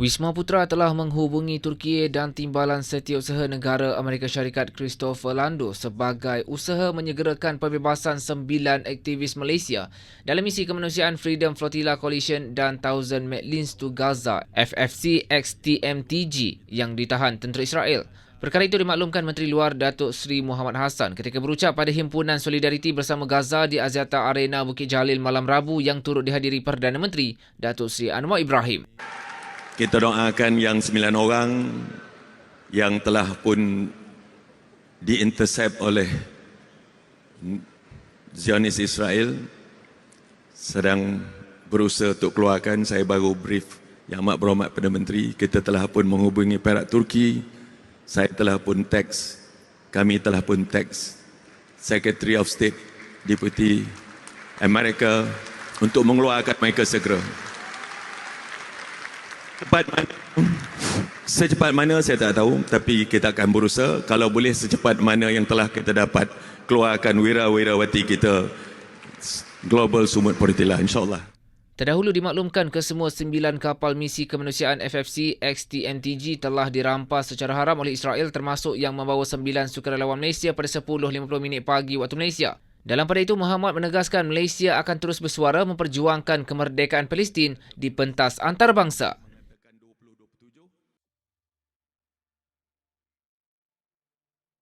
Wisma Putra telah menghubungi Turki dan Timbalan Setiausaha Negara Amerika Syarikat Christopher Lando sebagai usaha menyegerakan pembebasan sembilan aktivis Malaysia dalam misi kemanusiaan Freedom Flotilla Coalition dan Thousand Medlins to Gaza FFC XTMTG yang ditahan tentera Israel. Perkara itu dimaklumkan Menteri Luar Datuk Seri Muhammad Hassan ketika berucap pada Himpunan Solidariti Bersama Gaza di Aziata Arena Bukit Jalil malam Rabu yang turut dihadiri Perdana Menteri Datuk Seri Anwar Ibrahim. Kita doakan yang sembilan orang yang telah pun diintercept oleh Zionis Israel sedang berusaha untuk keluarkan. Saya baru brief Yang Amat Berhormat Perdana Menteri. Kita telah pun menghubungi Perak Turki. Saya telah pun teks. Kami telah pun teks Secretary of State Deputy Amerika untuk mengeluarkan mereka segera secepat mana secepat mana saya tak tahu tapi kita akan berusaha kalau boleh secepat mana yang telah kita dapat keluarkan wira-wirawati kita global sumut portila insyaallah Terdahulu dimaklumkan kesemua sembilan kapal misi kemanusiaan FFC XTMTG telah dirampas secara haram oleh Israel termasuk yang membawa sembilan sukarelawan Malaysia pada 10.50 minit pagi waktu Malaysia. Dalam pada itu, Muhammad menegaskan Malaysia akan terus bersuara memperjuangkan kemerdekaan Palestin di pentas antarabangsa.